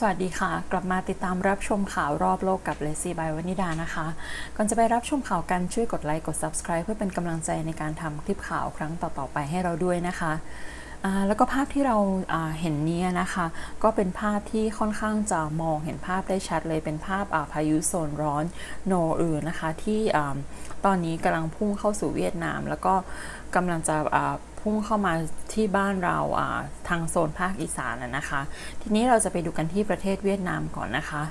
สวัสดีค่ะ กลับมาติดตามรับชมข่าวรอบโลกกับเลซี่บายวนิดานะคะ ก่อนจะไปรับชมข่าวกันช่วยกดไลค์กด Subscribe เพื่อเป็นกำลังใจในการทำคลิปข่าวครั้งต่อๆไปให้เราด้วยนะคะ แล้วก็ภาพที่เราเห็นเนี้นะคะ ก็เป็นภาพที่ค่อนข้างจะมองเห็นภาพได้ชัดเลยเป็นภาพพายุโซนร้อนโนอือนะคะ ที่ตอนนี้กำลังพุ่งเข้าสู่เวียดนาม แล้วก็กำลังจะพุ่งเข้ามาที่บ้านเราทางโซนภาคอีสานนะนะคะ ทีนี้เราจะไปดูกันที่ประเทศเวียดนามก่อนนะคะ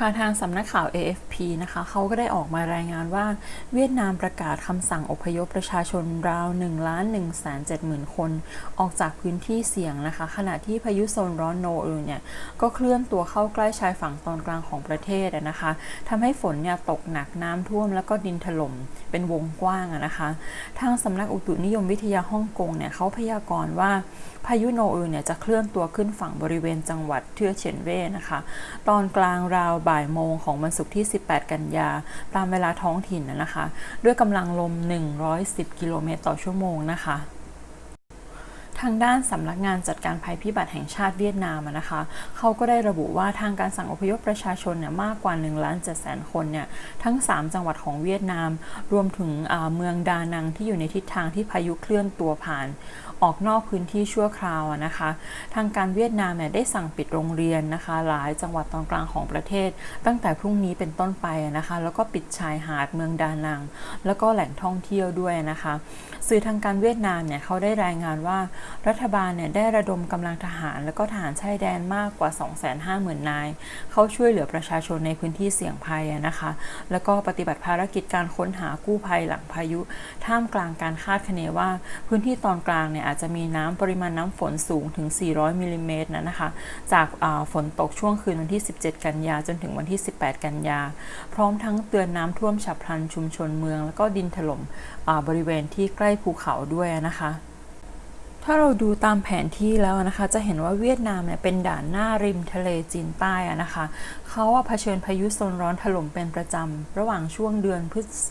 ค่ะทางสำนักข่าว AFP นะคะเขาก็ได้ออกมารายงานว่า เวียดนามประกาศคำสั่งอพยพประชาชนราว1ล้าน1แสน7หมื่นคน ออกจากพื้นที่เสี่ยงนะคะ ขณะที่พายุโซนร้อนโนเอลเนี่ย ก็เคลื่อนตัวเข้าใกล้ชายฝั่งตอนกลางของประเทศนะคะทำให้ฝนเนี่ยตกหนักน้ำท่วมแล้วก็ดินถล่มเป็นวงกว้างนะคะ ทางสำนักอุตุนิยมวิทยาฮ่องกงเนี่ยเขาพยากรณ์ว่าพายุโนเอลเนี่ยจะเคลื่อนตัวขึ้นฝั่งบริเวณจังหวัดเทือเฉียนเว่นะคะ ตอนกลางราวบ่ายโมงของวันศุกร์ที่ 18 กันยา ตามเวลาท้องถิ่นนะคะ ด้วยกำลังลม 110 กิโลเมตรต่อชั่วโมงนะคะ ทางด้านสำนักงานจัดการภัยพิบัติแห่งชาติเวียดนามนะคะเขาก็ได้ระบุว่าทางการสั่งอพยพประชาชนเนี่ยมากกว่า1ล้าน7แสนคนเนี่ยทั้ง 3 จังหวัดของเวียดนาม รวมถึงเมืองดานังที่อยู่ในทิศทางที่พายุเคลื่อนตัวผ่านออกนอกพื้นที่ชั่วคราวนะคะ ทางการเวียดนามเนี่ยได้สั่งปิดโรงเรียนนะคะ หลายจังหวัดตอนกลางของประเทศ ตั้งแต่พรุ่งนี้เป็นต้นไปนะคะ แล้วก็ปิดชายหาดเมืองดานัง แล้วก็แหล่งท่องเที่ยวด้วยนะคะ สื่อทางการเวียดนามเนี่ยเขาได้รายงานว่ารัฐบาลเนี่ยได้ระดมกำลังทหาร แล้วก็ทหารชายแดนมากกว่า 250,000 นาย เข้าช่วยเหลือประชาชนในพื้นที่เสี่ยงภัยนะคะ แล้วก็ปฏิบัติภารกิจการค้นหากู้ภัยหลังพายุ ท่ามกลางการคาดคะเนว่า พื้นที่ตอนกลางเนี่ยอาจจะมีน้ำปริมาณน้ำฝนสูงถึง 400มิลลิเมตรนะคะ จากฝนตกช่วงคืนวันที่ 17 กันยาจนถึงวันที่ 18 กันยา พร้อมทั้งเตือนน้ำท่วมฉับพลันชุมชนเมือง แล้วก็ดินถล่มบริเวณที่ใกล้ภูเขาด้วยนะคะ ถ้าเราดูตามแผนที่แล้วนะคะ จะเห็นว่าเวียดนามเนี่ยเป็นด่านหน้าริมทะเลจีนใต้นะคะเขาเผชิญพายุโซนร้อนถล่มเป็นประจำ ระหว่างช่วงเดือน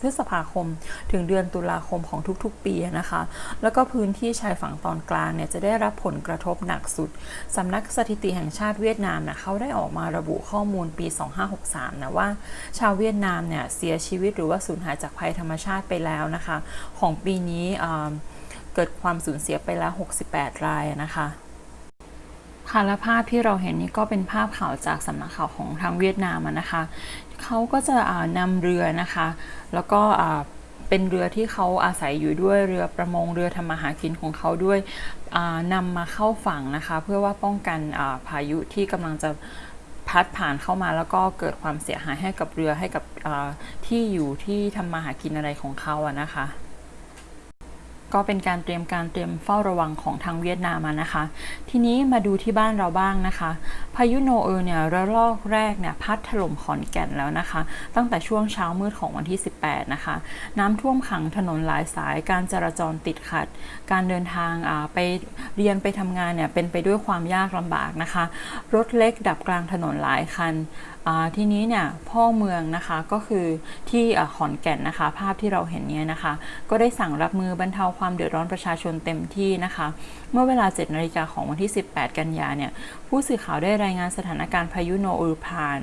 พฤษภาคม ถึงเดือนตุลาคมของทุกๆ ปีนะคะ แล้วก็พื้นที่ชายฝั่งตอนกลางเนี่ยจะได้รับผลกระทบหนักสุดสำนักสถิติแห่งชาติเวียดนามนะเขาได้ออกมาระบุข้อมูลปี 2563 นะว่า ชาวเวียดนามเนี่ยเสียชีวิตหรือว่าสูญหายจากภัยธรรมชาติไปแล้วนะคะ ของปีนี้ เกิดความสูญเสียไปแล้ว 68 รายนะคะค่ะและภาพที่เราเห็นนี้ก็เป็นภาพข่าวจากสำนักข่าวของทางเวียดนามนะคะเขาก็จะนำเรือนะคะ แล้วก็เป็นเรือที่เขาอาศัยอยู่ด้วยเรือประมงเรือทำมาหากินของเขาด้วยนำมาเข้าฝั่งนะคะ เพื่อว่าป้องกันพายุที่กำลังจะพัดผ่านเข้ามาแล้วก็เกิดความเสียหายให้กับเรือให้กับที่อยู่ที่ทำมาหากินอะไรของเขาอะนะคะ ก็เป็นการเตรียมการเตรียมเฝ้าระวังของทางเวียดนามนะคะ ทีนี้มาดูที่บ้านเราบ้างนะคะ พายุโนเอลเนี่ยระลอกแรกเนี่ยพัดถล่มขอนแก่นแล้วนะคะ ตั้งแต่ช่วงเช้ามืดของวันที่ 18 นะคะ น้ำท่วมขังถนนหลายสายการจราจรติดขัด การเดินทางไปเรียนไปทำงานเนี่ยเป็นไปด้วยความยากลำบากนะคะ รถเล็กดับกลางถนนหลายคัน ทีนี้เนี่ยพ่อเมืองนะคะก็คือที่ขอนแก่นนะคะ ภาพที่เราเห็นเนี่ยนะคะ ก็ได้สั่งรับมือบรรเทาความเดือดร้อนประชาชนเต็มที่นะคะ เมื่อเวลา 7นาฬิกาของวันที่ 18 กันยาเนี่ยผู้สื่อข่าวได้รายงานสถานการณ์พายุโนอูผ่าน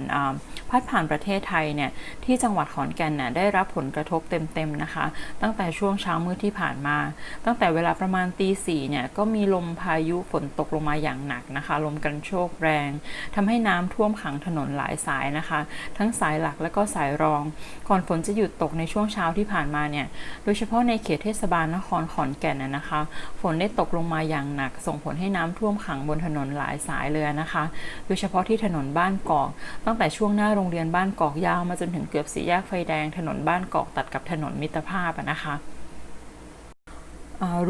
พัดผ่านประเทศไทยเนี่ยที่จังหวัดขอนแก่นน่ยได้รับผลกระทบเต็มๆนะคะ ตั้งแต่ช่วงเช้ามืดที่ผ่านมา ตั้งแต่เวลาประมาณตีสี่เนี่ยก็มีลมพายุฝนตกลงมาอย่างหนักนะคะ ลมกันโชกแรงทำให้น้ำท่วมขังถนนหลายสายนะคะ ทั้งสายหลักและก็สายรอง ก่อนฝนจะหยุดตกในช่วงเช้าที่ผ่านมาเนี่ย โดยเฉพาะในเขตเทศบาลนครขอนแก่นนะคะ ฝนได้ตกลงมาอย่างหนัก ส่งผลให้น้ำท่วมขังบนถนนหลายสายเลยนะคะ โดยเฉพาะที่ถนนบ้านกอก ตั้งแต่ช่วงหน้าโรงเรียนบ้านกอกยาวมาจนถึงเกือบสี่แยกไฟแดงถนนบ้านกอกตัดกับถนนมิตรภาพนะคะ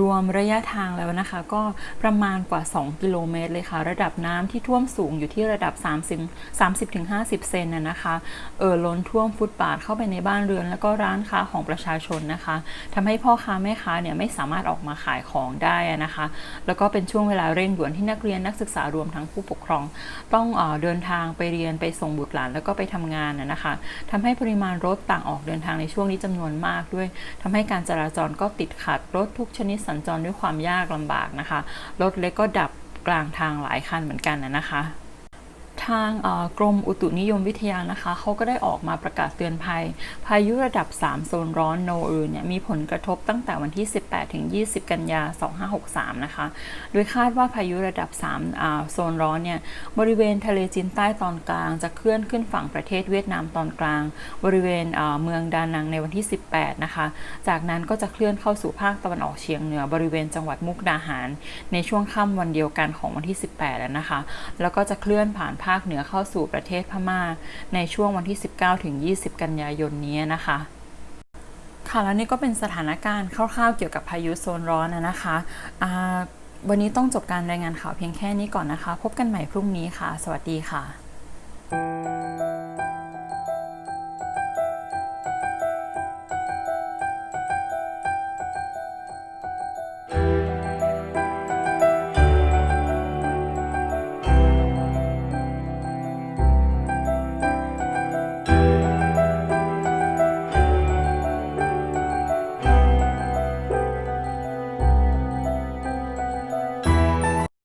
รวมระยะทางแล้วนะคะ ก็ประมาณกว่า 2 กิโลเมตรเลยค่ะ ระดับน้ำที่ท่วมสูงอยู่ที่ระดับ 30 30-50 เซนน่ะนะคะเออล้นท่วมฟุตบาทเข้าไปในบ้านเรือน แล้วก็ร้านค้าของประชาชนนะคะทำให้พ่อค้าแม่ค้าเนี่ยไม่สามารถออกมาขายของได้นะคะ แล้วก็เป็นช่วงเวลาเร่งด่วนที่นักเรียนนักศึกษารวมทั้งผู้ปกครอง ต้องเออเดินทางไปเรียนไปส่งบุตรหลานแล้วก็ไปทำงานนะคะทำให้ปริมาณรถต่างออกเดินทางในช่วงนี้จำนวนมากด้วยทำให้การจราจรก็ติดขัดรถทุกชนิดสัญจรด้วยความยากลำบากนะคะ รถเล็กก็ดับกลางทางหลายคันเหมือนกันนะคะ ทางกรมอุตุนิยมวิทยานะคะเขาก็ได้ออกมาประกาศเตือนภัย พายุระดับ 3 โซนร้อนโนอืนเนี่ยมีผลกระทบตั้งแต่วันที่ 18 ถึง 20 กันยา 2563 นะคะ โดยคาดว่าพายุระดับ 3 โซนร้อนเนี่ยบริเวณทะเลจีนใต้ตอนกลาง จะเคลื่อนขึ้นฝั่งประเทศเวียดนามตอนกลาง บริเวณเมืองดานังในวันที่ 18 นะคะ จากนั้นก็จะเคลื่อนเข้าสู่ภาคตะวันออกเฉียงเหนือบริเวณจังหวัดมุกดาหาร ในช่วงค่ำวันเดียวกันของวันที่ 18 แล้วนะคะ แล้วก็จะเคลื่อนผ่านภาคาคเหนือเข้าสู่ประเทศพม่า ในช่วงวันที่ 19 ถึง 20 กันยายนนี้นะคะค่ะแล้วนี่ก็เป็นสถานการณ์คร่าวๆเกี่ยวกับพายุโซนร้อนนะคะวันนี้ต้องจบการรายงานข่าวเพียงแค่นี้ก่อนนะคะ พบกันใหม่พรุ่งนี้ค่ะ สวัสดีค่ะ